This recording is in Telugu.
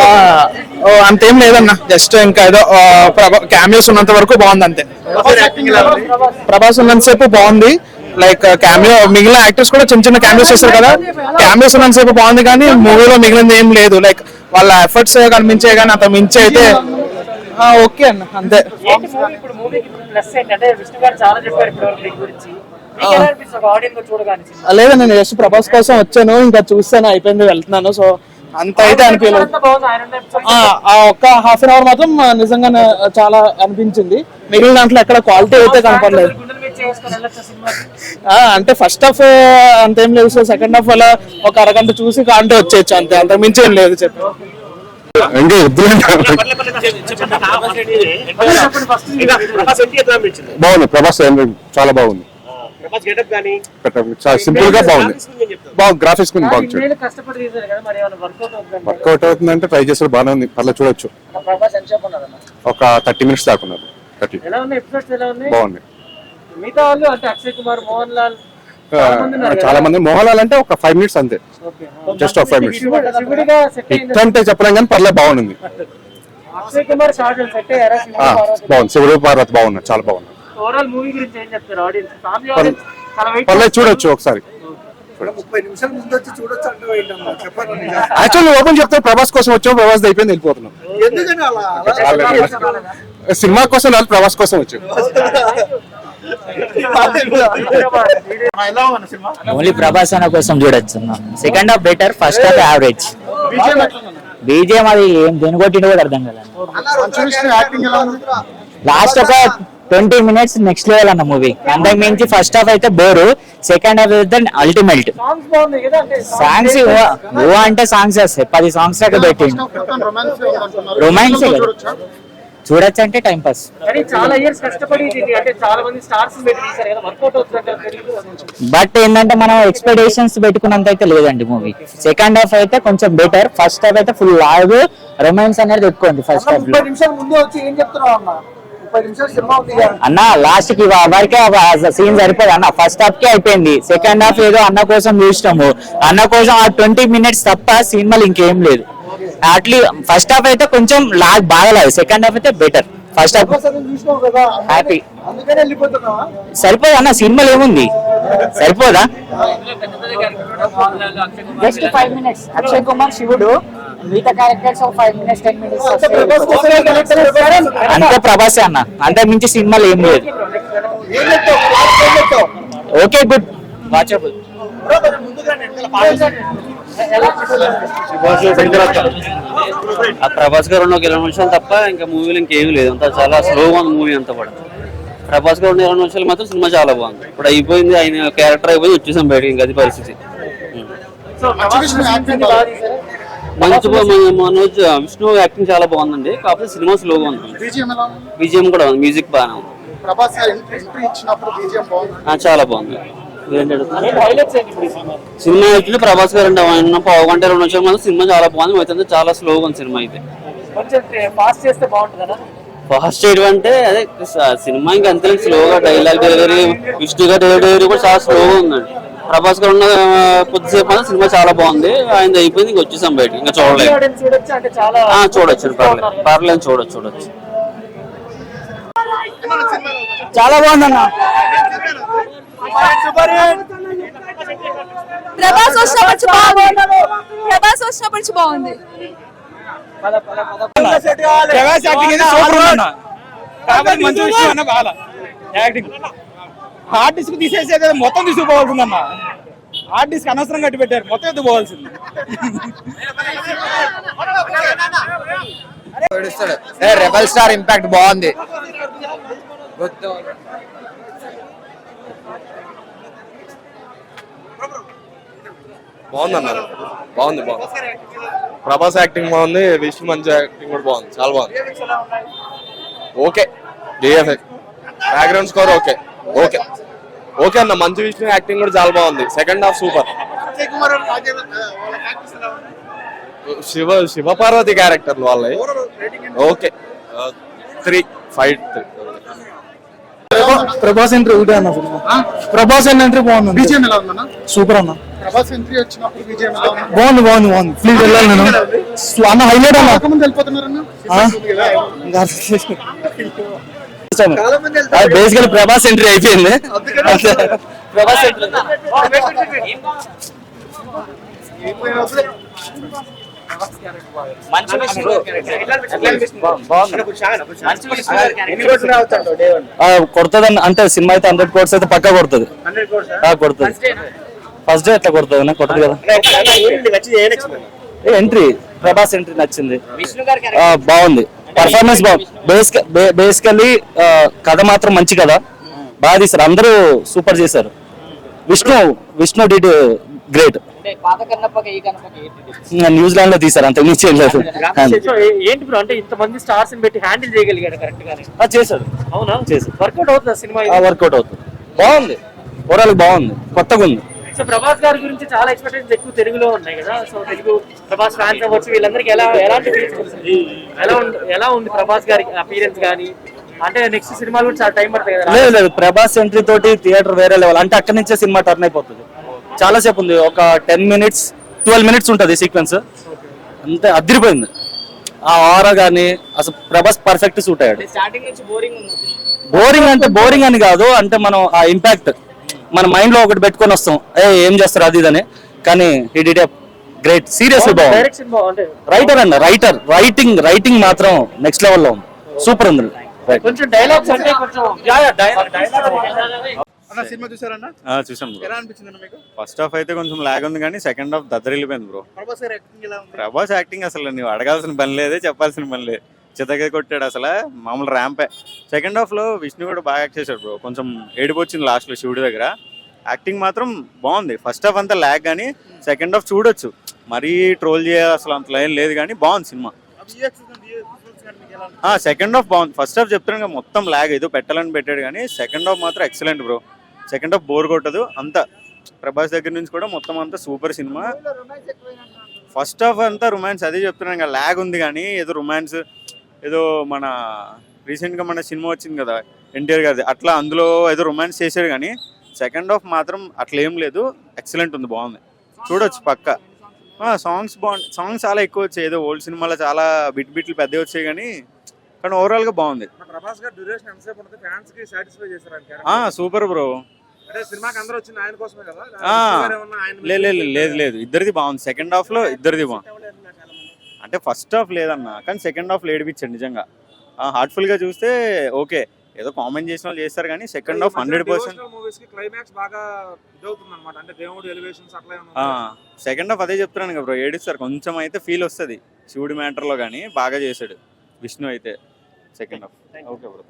ఆ, ఓ, అంతేం లేదన్న. జస్ట్ ఇంకా ఏదో క్యామియోస్ ఉన్నంత వరకు బాగుంది అంతే. ప్రభాస్ ఉన్నంతసేపు బాగుంది. లైక్ క్యామియో మిగిలిన యాక్టర్స్ కూడా చిన్న చిన్న క్యామియోస్ చేస్తారు కదా. క్యామియోస్ ఉన్నంతసేపు బాగుంది కానీ మూవీలో మిగిలింది ఏం లేదు. లైక్ వాళ్ళ ఎఫర్ట్స్ కనిపించే కానీ అంత మించి అయితే ఆ, ఓకే అన్న. అంతే. లేదండి నేను జస్ట్ ప్రభాస్ కోసం వచ్చాను ఇంకా చూస్తాను అయిపోయింది వెళ్తున్నాను సో అంత అయితే అనిపించలేదు ఆ ఆ ఒక్క హాఫ్ అన్ అవర్ మాత్రం నిజంగా చాలా అనిపించింది మిగిలిన దాంట్లో ఎక్కడ క్వాలిటీ అయితే కనపడలేదు అంటే ఫస్ట్ హాఫ్ అంతేం లేదు సో సెకండ్ హాఫ్ అలా ఒక అరగంట చూసి కాంటే వచ్చేయచ్చు అంతే అంత మించి ఏం లేదు చెప్పు. బాగుంది ప్రభాస్ చాలా బాగుంది చాలా సింపుల్గా బాగుంది. బాగుంది గ్రాఫిక్స్ కూడా బాగుంది వర్కౌట్ అవుతుంది వర్కౌట్ అవుతుందంటే ట్రై చేస్తారు బాగానే ఉంది. పర్లేదు చూడొచ్చు. ఒక థర్టీ మినిట్స్ దాకా ఉన్నారు. థర్టీ బాగుంది మిగతా వాళ్ళు అంటే అక్షయ్ కుమార్ మోహన్ లాల్ చాలా మంది అంటే ఒక ఫైవ్ మినిట్స్ అంతే. జస్ట్ ఒక ఫైవ్ మినిట్స్ హిట్ అంటే చెప్పలేం కానీ పర్లేదు బాగుంది. అక్షయ్ కుమార్ షార్ట్ సెట్ అయ్యారా? ఆ, బాగుంది. శివుడు పార్వతి బాగున్నారు చాలా బాగున్నారు. ఓవరాల్ మూవీ గురించి ఏం చెప్తారు? ఆడియన్స్ ఫ్యామిలీ ఆడియన్స్ పర్లేదు చూడొచ్చు ఒకసారి. ముప్పై నిమిషాల ముందు వచ్చి చూడొచ్చు అంటే ఏంటమ్మా చెప్పండి. యాక్చువల్లీ ఓపెన్ చెప్తే ప్రభాస్ కోసం వచ్చాం ప్రభాస్ అయిపోయింది వెళ్ళిపోతున్నాం. ఎందుకని అలా? అలా సినిమా కోసం రాదు ప్రభాస్ కోసం వచ్చాం ఓన్లీ ప్రభాస్ అన్న కోసం చూడొచ్చు. Second half better first half average BGM అది ఏం దేని కొట్టిండో కూడా అర్థం కదా లాస్ట్ ఒక ట్వంటీ మినిట్స్ నెక్స్ట్ లెవెల్ అన్న మూవీ అంతకు మించి ఫస్ట్ హాఫ్ అయితే బోరు సెకండ్ హాఫ్ అయితే అల్టిమేట్ సాంగ్స్ అంటే ఓ అంటే సాంగ్స్ వస్తాయి. పది సాంగ్స్ దాకా పెట్టిండు. రొమాన్స్ చూడొచ్చు? అంటే టైం పాస్ బట్ ఏంటంటే మనం ఎక్స్పెక్టేషన్స్ పెట్టుకున్నంత అయితే లేదండి మూవీ సెకండ్ హాఫ్ అయితే కొంచెం బెటర్ ఫస్ట్ హాఫ్ అయితే ఫుల్ లాగ్. రొమాన్స్ అనేది ఎక్కువ ఫస్ట్ హాఫ్లో. అన్న లాస్ట్కి వరకే సీన్ సరిపోదు. అన్న ఫస్ట్ హాఫ్కి అయిపోయింది. సెకండ్ హాఫ్ ఏదో అన్న కోసం చూసినాము. అన్న కోసం ఆ ట్వంటీ మినిట్స్ తప్ప సినిమాలు ఇంకేం లేదు. అట్లీ ఫస్ట్ హాఫ్ అయితే కొంచెం లాగ్ బాగలేదు. సెకండ్ హాఫ్ అయితే బెటర్ ఫస్ట్ హాఫ్ హ్యాపీ సరిపోదు అన్న? సినిమాలు ఏముంది? సరిపోదా? Just five minutes Akshay Kumar శివుడు. మిగతా characters five minutes ten minutes అంతే ప్రభాసే అన్న. అంతకు మించి సినిమాలు ఏం లేదు. ఓకే గుడ్ వాచబుల్ ఆ ప్రభాస్ గారు ఉన్న ఒక ఇరవై నిమిషాలు తప్ప ఇంకా మూవీలో ఇంకేమీ లేదు. అంతా చాలా స్లోగా ఉంది మూవీ అంతా కూడా. ప్రభాస్ గారు ఉన్న ఇరవై నిమిషాలు మాత్రం సినిమా చాలా బాగుంది. ఇప్పుడు అయిపోయింది ఆయన క్యారెక్టర్ అయిపోయింది వచ్చేసాం బయటకి ఇంకా అది పరిస్థితి. మనోజ్ విష్ణు యాక్టింగ్ చాలా బాగుందండి. కాకపోతే సినిమా స్లోగా ఉంది. బీజిఎం ఎలా ఉంది? బీజిఎం కూడా ఉంది. మ్యూజిక్ బాగానే ఉంది. ప్రభాస్ ఎంట్రీ ఇచ్చినప్పుడు బీజిఎం బాగుంది. ఆ, చాలా బాగుంది. సినిమా? అయితే ప్రభాస్ గారు అంటే ఆయన పావు గంట రెండు నిమిషాలు మాత్రం సినిమా చాలా బాగుంది. అయితే చాలా స్లోగా ఉంది సినిమా అయితే. కొంచెం ఫాస్ట్ చేస్తే బాగుంటుందా ఫాస్ట్ చేయడం అంటే అదే సినిమా ఇంకా అంతే స్లోగా డైలాగ్ డెలివరీ విష్ణు గారి డెలివరీ కూడా చాలా స్లోగా ఉందండి. ప్రభాస్ గారు ఉన్న కొద్దిసేపు మాత్రం సినిమా చాలా బాగుంది. ఆయన అయిపోయింది ఇంకా వచ్చేసాం బయట ఇంకా చూడలేదు. చూడొచ్చు అంటే చాలా ఆ, చూడొచ్చు పర్లేదు. పర్లేదు చూడొచ్చు చూడొచ్చు. చాలా బాగుందన్న. ప్రభాస్ వచ్చినప్పటి నుంచి బాగుంది. ప్రభాస్ వచ్చినప్పటి నుంచి బాగుంది. ప్రభాస్ యాక్టింగ్ అయితే సూపర్ ఉందన్న. కాకపోతే మంచి విషయం అన్న బాగా యాక్టింగ్. హార్డ్ డిస్క్ తీసేసేది మొత్తం తీసుకుపోవాల్సిందన్న హార్డ్ డిస్క్ అనవసరం కట్టి పెట్టారు. మొత్తం ఎత్తుకోవాల్సింది రెబల్ స్టార్ ఇంపాక్ట్ బాగుంది. బాగుంది అన్నారు. బాగుంది బాగుంది. ప్రభాస్ యాక్టింగ్ బాగుంది విష్ణు మంచి యాక్టింగ్ కూడా బాగుంది. చాలా బాగుంది. Okay. డిఎఫ్ఎక్ background score okay. Okay. Okay అన్న మంచి విష్ణు యాక్టింగ్ కూడా చాలా బాగుంది. సెకండ్ హాఫ్ సూపర్ వాళ్ళ శివ శివపార్వతి క్యారెక్టర్లు వాళ్ళవి. Okay. Three five three Prabhas entry ఒకటే అన్న సినిమా. ప్రభాస్ ఎంట్రీ బాగుంది. ఎలా ఉందన్న? సూపర్ అన్న. ప్రభాస్ ఎంట్రీ వచ్చినప్పుడు ఉంది బాగుంది బాగుంది బాగుంది. ప్లీజ్ వెళ్ళాలి నేను. అన్న హైలైట్ అన్న. ఎంతమంది వెళ్తారు. బేసికల్ ప్రభాస్ ఎంట్రీ అయిపోయింది. ప్రభాస్ మంచి కొడుతుంది అంటే సినిమా అయితే హండ్రెడ్ కోర్స్ అయితే పక్కా కొడుతుంది. కొడుతుంది. ఫస్ట్ డే ఎట్లా కొడుతుంది? కొట్టదు కదా. ఎంట్రీ ప్రభాస్ ఎంట్రీ నచ్చింది. ఆ, బాగుంది. పర్ఫార్మెన్స్ బాగుంది బేసికల్లీ కథ మాత్రం మంచి కథ. బాగా తీశారు. అందరూ సూపర్ చేశారు. విష్ణు విష్ణు డిడ్ గ్రేట్ న్యూజిలాండ్లో తీశారు. అంత మించి ఏం లేదు. ఏంటి బ్రో అంటే ఇంతమంది స్టార్స్ పెట్టి హ్యాండిల్ చేయగలిగాడు కరెక్ట్ గానే. ఆ, చేశారు అవునా? చేశారు. వర్కౌట్ అవుతుందా సినిమా ఇది? వర్కౌట్ అవుతుంది. బాగుంది. ఓవరాల్ బాగుంది. కొత్తగా ఉంది. సో ప్రభాస్ గారి గురించి చాలా ఎక్స్పెక్టేషన్స్ ఎక్కువ తెలుగులో ఉన్నాయి కదా? సో తెలుగు ప్రభాస్ ఫ్యాన్స్ అవ్వచ్చు వీళ్ళందరికీ ఎలా ఎలాంటి? ఎలా ఉంది ఎలా ఉంది ప్రభాస్ గారి అపీరెన్స్ గానీ అంటే నెక్స్ట్ సినిమాలు కూడా చాలా టైం పడుతుంది కదా లేదు లేదు. ప్రభాస్ ఎంట్రీ తోటి థియేటర్ వేరే లెవెల్ అంటే అక్కడి నుంచే సినిమా టర్న్ అయిపోతుంది. చాలా సేపు ఉంది. ఒక టెన్ మినిట్స్ ట్వెల్వ్ మినిట్స్ ఉంటుంది సీక్వెన్స్ అంతే అదిరిపోయింది. ఆ ఆరా కానీ అసలు ప్రభాస్ పర్ఫెక్ట్ సూట్ అయ్యాడు. స్టార్టింగ్ నుంచి బోరింగ్ ఉంది. బోరింగ్ అంటే బోరింగ్ అని కాదు. అంటే మనం ఆ ఇంపాక్ట్ మన మైండ్లో ఒకటి పెట్టుకొని వస్తాం. ఏ ఏం చేస్తారు అది ఇదని. కానీ ఈ డిడ్ గ్రేట్ సీరియస్లీ బాగుంది. డైరెక్షన్ బాగుంది రైటర్ అండి రైటర్ రైటింగ్ రైటింగ్ మాత్రం నెక్స్ట్ లెవెల్లో ఉంది. సూపర్ ఉంది. Right. కొంచెం డైలాగ్స్ అంటే కొంచెం అన్న సినిమా చూసారన్న? చూసాం ఎలా అనిపించింది మీకు? ఫస్ట్ హాఫ్ అయితే కొంచెం లాగ్ ఉంది కానీ సెకండ్ హాఫ్ దద్దరిల్లిపోయింది బ్రో ప్రభాస్ యాక్టింగ్ ఎలా ఉంది? ప్రభాస్ యాక్టింగ్ అసలు నువ్వు అడగాల్సిన పని లేదే చెప్పాల్సిన పని లేదు. చితగా కొట్టాడు అసలు. మామూలు ర్యాంపే సెకండ్ హాఫ్లో విష్ణు కూడా బాగా యాక్ట్ చేశాడు బ్రో కొంచెం ఏడుపు వచ్చింది లాస్ట్ శివుడి దగ్గర. యాక్టింగ్ మాత్రం బాగుంది. ఫస్ట్ హాఫ్ అంతా ల్యాగ్ కానీ సెకండ్ హాఫ్ చూడొచ్చు. మరీ ట్రోల్ చేయాలి అసలు అంత లైన్ లేదు కానీ బాగుంది సినిమా. సెకండ్ హాఫ్ బాగుంది. ఫస్ట్ హాఫ్ చెప్తున్నాను కదా, మొత్తం ల్యాగ్ ఏదో పెట్టాలని పెట్టాడు కానీ సెకండ్ హాఫ్ మాత్రం excellent bro second half bore కొట్టదు. అంతా ప్రభాస్ దగ్గర నుంచి కూడా మొత్తం అంతా సూపర్ సినిమా. ఫస్ట్ హాఫ్ అంతా రొమాన్స్ అదే చెప్తున్నాను ల్యాగ్ ఉంది కానీ ఏదో రొమాన్స్ ఏదో మన రీసెంట్గా మన సినిమా వచ్చింది కదా ఎన్టీఆర్ గారిది. అట్లా అందులో ఏదో రొమాన్స్ చేశాడు కానీ సెకండ్ హాఫ్ మాత్రం అట్లా ఏం లేదు. ఎక్సలెంట్ ఉంది బాగుంది. చూడొచ్చు పక్క. సాంగ్స్ బాగుంది. సాంగ్స్ చాలా ఎక్కువ వచ్చాయి. ఏదో ఓల్డ్ సినిమాలో చాలా బిట్ బిట్లు పెద్దవి వచ్చాయి కానీ కానీ బాగుంది. సాటిస్ఫై చేశారు ఆ సూపర్ బ్రో లేదు లేదు లేదు. ఇద్దరిది బాగుంది. సెకండ్ హాఫ్లో ఇద్దరిది బాగుంది. అంటే ఫస్ట్ హాఫ్ లేదన్న కానీ సెకండ్ హాఫ్ ఏడిపించండి నిజంగా. హార్ట్ఫుల్గా చూస్తే ఓకే ఏదో కామెంట్ చేసిన వాళ్ళు చేస్తారు కానీ సెకండ్ హాఫ్ హండ్రెడ్ పర్సెంట్ మూవీస్కి క్లైమాక్స్ బాగా ఇదవుతుంది అనమాట అంటే దేవుడు ఎలివేషన్స్ అట్లా ఏమన్నా ఉన్నాయా? సెకండ్ హాఫ్ అదే చెప్తున్నాను కదా బ్రో ఏడిస్తారు. కొంచెం అయితే ఫీల్ వస్తుంది. శివుడి మ్యాటర్లో కానీ బాగా చేశాడు. విష్ణు అయితే సెకండ్ హాఫ్ ఓకే బ్రో